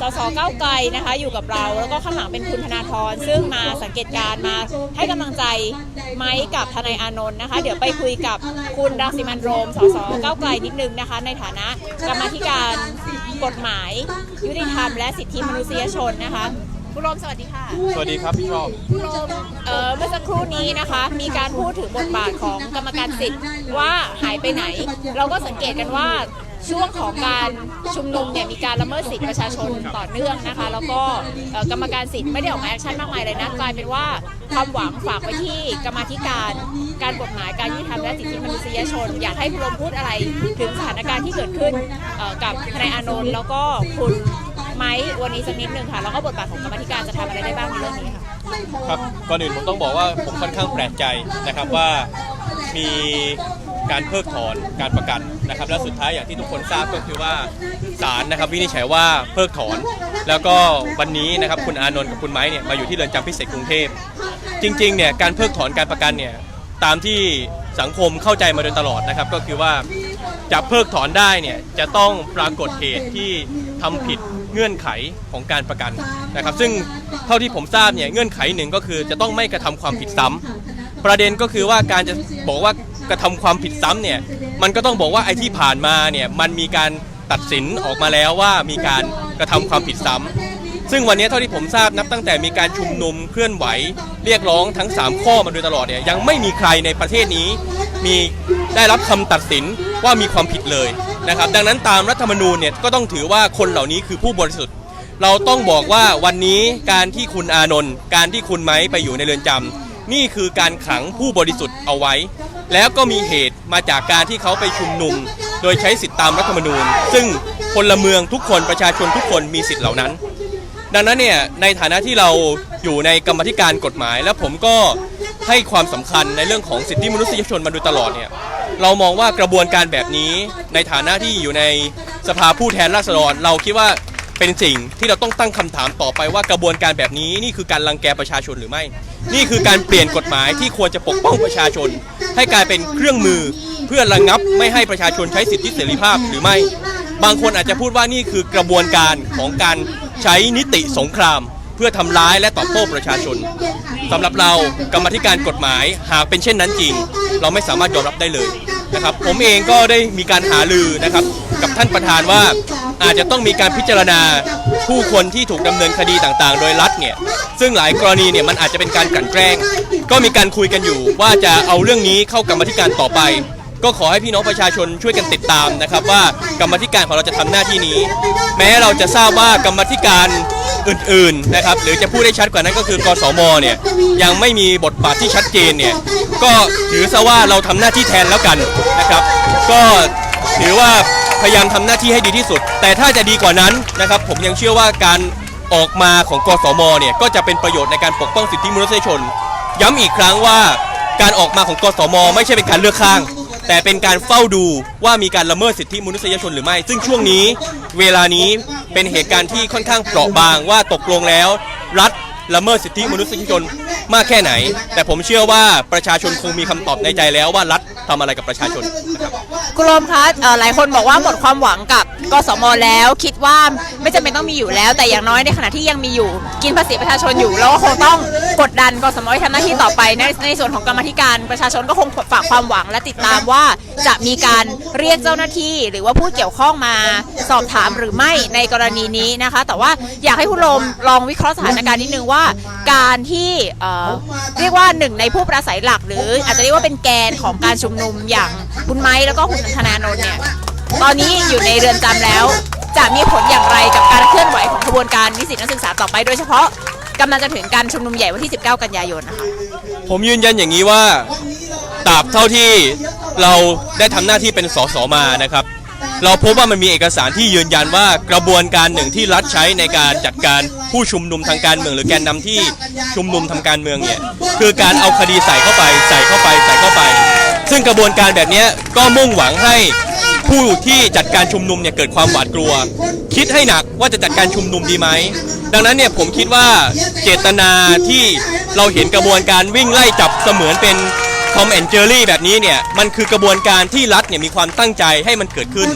สสเก้าวไกลนะคะอยู่กับเราแล้วก็ข้างหลังเป็นคุณธนาธรซึ่งมาสังเกตการณ์มาให้กำลังใจไม้กับทนายอานนท์นะคะ เดี๋ยวไปคุยกับคุณรังสิมันต์โรมสสเก้าวไกลนิดนึงนะคะ ในฐานะกรรมาธิการกฎหมาย ยุติธรรมและสิทธิมนุษยชนนะคะคุณโรมสวัสดีค่ะสวัสดีครับพี่ชอบคุณโรมเอ่อเมื่อสักครู่นี้นะคะ มีการพูดถึงบทบาทของกรรมการสิทธิ์ว่าหายไปไหน เราก็สังเกตกันว่า ช่วงของการชุมนุมเนี่ยมีการละเมิดสิทธิประชาชนต่อเนื่องนะคะ แล้วก็กรรมการสิทธิ์ไม่ได้ออกมาแอคชั่นมากมายเลยนะกลายเป็นว่าความหวังฝากไปที่กรรมธิการ การกฎหมายการยุติธรรมและสิทธิมนุษยชน อยากให้คุณรมพูดอะไรถึงสถานการณ์ที่เกิดขึ้นกับทนายอานนท์แล้วก็คุณไม้วันนี้สักนิดหนึ่งค่ะแล้วก็บทบาทของกรรมธิการจะทำอะไรได้บ้างในเรื่องนี้ค่ะครับก่อนอื่นผมต้องบอกว่าผมค่อนข้างแปลกใจนะครับว่ามี การเพิกถอนการประกันนะครับ และสุดท้ายอย่างที่ทุกคนทราบก็คือว่าศาลนะครับวินิจฉัยว่าเพิกถอน แล้วก็วันนี้นะครับคุณอานนท์กับคุณไม้เนี่ยมาอยู่ที่เรือนจำพิเศษกรุงเทพจริงๆเนี่ยการเพิกถอนการประกันเนี่ยตามที่สังคมเข้าใจมาโดยตลอดนะครับ ก็คือว่าจะเพิกถอนได้เนี่ยจะต้องปรากฏเหตุที่ทำผิดเงื่อนไขของการประกันนะครับ ซึ่งเท่าที่ผมทราบเนี่ยเงื่อนไขหนึ่งก็คือจะต้องไม่กระทำความผิดซ้ำประเด็นก็คือว่าการจะบอกว่า กระทำความผิดซ้ำเนี่ยมันก็ต้องบอกว่าไอ้ที่ผ่านมาเนี่ยมันมีการตัดสินออกมาแล้วว่ามีการกระทำความผิดซ้ำซึ่งวันนี้เท่าที่ผมทราบนับตั้งแต่มีการชุมนุมเคลื่อนไหว เรียกร้องทั้ง 3 ข้อมาโดยตลอดเนี่ยยังไม่มีใครในประเทศนี้ มีได้รับคำตัดสินว่ามีความผิดเลยนะครับดังนั้นตามรัฐธรรมนูญเนี่ยก็ต้องถือว่าคนเหล่านี้คือผู้บริสุทธิ์ เราต้องบอกว่าวันนี้การที่คุณอานนท์การที่คุณไม้ไปอยู่ในเรือนจำ นี่คือการขังผู้บริสุทธิ์เอาไว้ แล้วก็มีเหตุมาจากการที่เขาไปชุมนุม โดยใช้สิทธิตามรัฐธรรมนูญ ซึ่งพลเมืองทุกคนประชาชนทุกคนมีสิทธิ์เหล่านั้น ดังนั้นเนี่ยในฐานะที่เราอยู่ในกรรมธิการกฎหมาย และผมก็ให้ความสำคัญในเรื่องของสิทธิมนุษยชนมาโดยตลอดเนี่ยเรามองว่ากระบวนการแบบนี้ในฐานะที่อยู่ในสภาผู้แทนราษฎร เราคิดว่า เป็นสิ่งที่เราต้องตั้งคำถามต่อไปว่ากระบวนการแบบนี้นี่คือการรังแกประชาชนหรือไม่ นี่คือการเปลี่ยนกฎหมายที่ควรจะปกป้องประชาชน ให้กลายเป็นเครื่องมือเพื่อระงับไม่ให้ประชาชนใช้สิทธิเสรีภาพหรือไม่ บางคนอาจจะพูดว่านี่คือกระบวนการของการใช้นิติสงคราม เพื่อทำร้ายและตอบโต้ประชาชนสำหรับเรากรรมธิการกฎหมายหากเป็นเช่นนั้นจริง เราไม่สามารถยอมรับได้เลย นะครับ ผมเองก็ได้มีการหาลือนะครับ กับท่านประธานว่าอาจจะต้องมีการพิจารณาผู้คนที่ถูกดำเนินคดีต่างๆ โดยรัฐเนี่ยซึ่งหลายกรณีเนี่ยมันอาจจะเป็นการกลั่นแกล้ง ก็มีการคุยกันอยู่ว่าจะเอาเรื่องนี้เข้ากรรมธิการต่อไป ก็ขอให้พี่น้องประชาชนช่วยกันติดตามนะครับ ว่ากรรมธิการของเราจะทำหน้าที่นี้ แม้เราจะทราบว่ากรรมธิการ อื่นๆนะครับหรือจะพูดได้ชัดกว่านั้นก็คือกสมเนี่ยยังไม่มีบทบาทที่ชัดเจนเนี่ยก็ถือซะว่าเราทำหน้าที่แทนแล้วกันนะครับ ก็ถือว่าพยายามทำหน้าที่ให้ดีที่สุด แต่ถ้าจะดีกว่านั้นนะครับ ผมยังเชื่อว่าการออกมาของกสมเนี่ยก็จะเป็นประโยชน์ในการปกป้องสิทธิมนุษยชน ย้ำอีกครั้งว่าการออกมาของกสม ไม่ใช่เป็นการเลือกข้าง แต่เป็นการเฝ้าดูว่ามีการละเมิดสิทธิมนุษยชนหรือไม่ ซึ่งช่วงนี้เวลานี้เป็นเหตุการณ์ที่ค่อนข้างเปราะบางว่าตกลงแล้ว รัฐ ละเมิดสิทธิมนุษยชนมากแค่ไหน แต่ผมเชื่อว่าประชาชนคงมีคำตอบในใจแล้วว่ารัฐทำอะไรกับประชาชนนะครับคุณโรมคะหลายคนบอกว่าหมดความหวังกับกสมแล้ว คิดว่าไม่จำเป็นต้องมีอยู่แล้ว แต่อย่างน้อยในขณะที่ยังมีอยู่ กินภาษีประชาชนอยู่แล้วก็คงต้องกดดันกสมทำหน้าที่ต่อไปในในส่วนของกรรมธิการประชาชนก็คงฝากความหวังและติดตามว่า จะมีการเรียกเจ้าหน้าที่ หรือว่าผู้เกี่ยวข้องมาสอบถามหรือไม่ในกรณีนี้นะคะ แต่ว่าอยากให้คุณโรมลองวิเคราะห์สถานการณ์นิดนึงว่าการที่เรียกว่าหนึ่งในผู้ประสัยหลัก หรืออาจจะเรียกว่าเป็นแกนของการชุมนุมอย่างคุณไม้แล้วก็คุณธนาโนนเนี่ยตอนนี้อยู่ในเรือนจำแล้ว จะมีผลอย่างไรกับการเคลื่อนไหวของขบวนการนิสิตนักศึกษาต่อไปโดยเฉพาะกำลังจะถึงการชุมนุมใหญ่วันที่ 19 กันยายนนะคะผมยืนยันอย่างนี้ว่าตราบเท่าที่เราได้ทำหน้าที่เป็นสสมานะครับ เราพบว่ามันมีเอกสารที่ยืนยันว่ากระบวนการหนึ่งที่รัฐใช้ในการจัดการผู้ชุมนุมทางการเมือง หรือแกนนำที่ชุมนุมทางการเมืองเนี่ยคือการเอาคดีใส่เข้าไปใส่เข้าไปใส่เข้าไป ซึ่งกระบวนการแบบนี้ก็มุ่งหวังให้ผู้ที่จัดการชุมนุมเนี่ยเกิดความหวาดกลัว คิดให้หนักว่าจะจัดการชุมนุมดีไหมดังนั้นเนี่ยผมคิดว่าเจตนาที่เราเห็นกระบวนการวิ่งไล่จับเสมือนเป็น ทอมแอนเจอรี่แบบนี้เนี่ยมันคือกระบวนการที่รัฐเนี่ยมีความตั้งใจให้มันเกิดขึ้น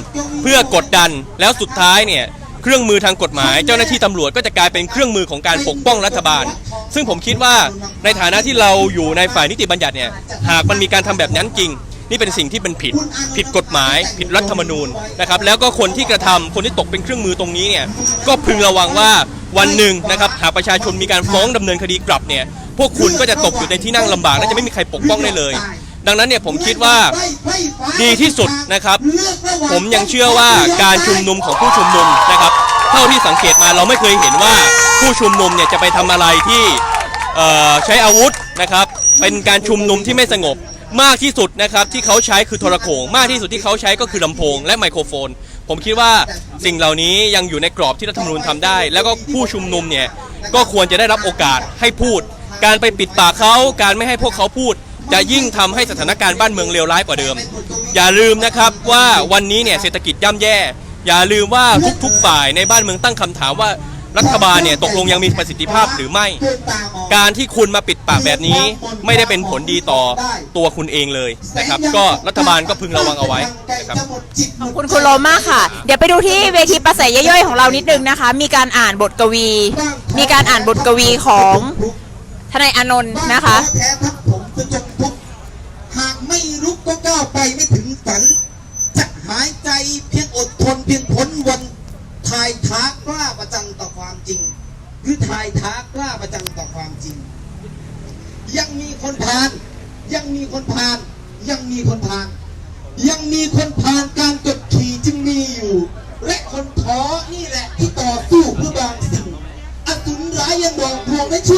เพื่อกดดันแล้วสุดท้ายเนี่ยเครื่องมือทางกฎหมาย เจ้าหน้าที่ตำรวจก็จะกลายเป็นเครื่องมือของการปกป้องรัฐบาล ซึ่งผมคิดว่าในฐานะที่เราอยู่ในฝ่ายนิติบัญญัติเนี่ยหากมันมีการทำแบบนั้นจริง นี่เป็นสิ่งที่เป็นผิด ผิดกฎหมาย ผิดรัฐธรรมนูญนะครับแล้วก็คนที่กระทำคนที่ตกเป็นเครื่องมือตรงนี้เนี่ยก็พึงระวังว่าวันหนึ่งนะครับหากประชาชนมีการฟ้องดำเนินคดีกลับเนี่ย พวกคุณก็จะตกอยู่ในที่นั่งลำบากและจะไม่มีใครปกป้องได้เลย ดังนั้นเนี่ยผมคิดว่าดีที่สุดนะครับ ผมยังเชื่อว่าการชุมนุมของผู้ชุมนุมนะครับ เท่าที่สังเกตมาเราไม่เคยเห็นว่าผู้ชุมนุมเนี่ยจะไปทำอะไรที่เอ่อใช้อาวุธนะครับ เป็นการชุมนุมที่ไม่สงบมากที่สุดนะครับที่เขาใช้คือโทรโขงมากที่สุดที่เขาใช้ก็คือลำโพงและไมโครโฟน ผมคิดว่าสิ่งเหล่านี้ยังอยู่ในกรอบที่รัฐธรรมนูญทำได้ แล้วก็ผู้ชุมนุมเนี่ยก็ควรจะได้รับโอกาสให้พูด การไปปิดปากเขาการไม่ให้พวกเขาพูด จะยิ่งทำให้สถานการณ์บ้านเมืองเลวร้ายกว่าเดิม อย่าลืมนะครับว่าวันนี้เนี่ยเศรษฐกิจย่ำแย่ อย่าลืมว่าทุกๆฝ่ายในบ้านเมืองตั้งคำถามว่ารัฐบาลเนี่ยตกลงยังมีประสิทธิภาพหรือไม่ การที่คุณมาปิดปากแบบนี้ไม่ได้เป็นผลดีต่อตัวคุณเองเลยนะครับ ก็รัฐบาลก็พึงระวังเอาไว้นะครับขอบคุณคุณโรมมากค่ะ เดี๋ยวไปดูที่เวทีประสัยย่อยๆของเรานิดนึงนะคะ มีการอ่านบทกวี มีการอ่านบทกวีของ ทนายอานนท์นะคะแท้ทับผมจะจงพบหากไม่รุกก็ก้าวไปไม่ถึงฝันจะหายใจเพียงอดทนเพียงพ้นวันทายท้ากล้าประจันต่อความจริงคือทายท้ากล้าประจันต่อความจริง ยังมีคนพาน ยังมีคนพาน ยังมีคนพาน ยังมีคนพานการกดขี่จึงมีอยู่ และคนท้อนี่แหละที่ต่อสู้เพื่อบางสิ่งอสุรร้ายยังหลอกลวงและช่ว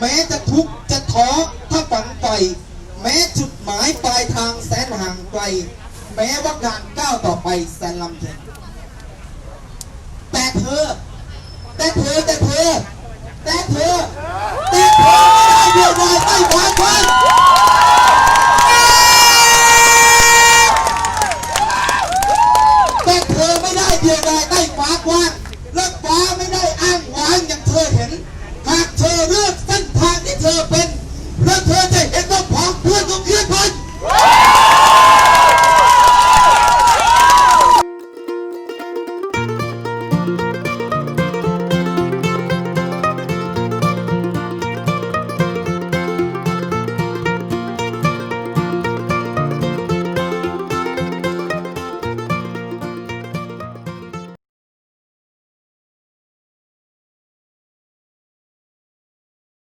แม้จะทุกข์จะท้อถ้าฝันไปแม้จุดหมายปลายทางแสนห่างไกล แม้ว่างานก้าวต่อไปแสนลำเค็ญแต่เธอ แต่เธอแต่เธอ แต่เธอแต่เธอไม่ได้เดียวดายไม่หวานวัน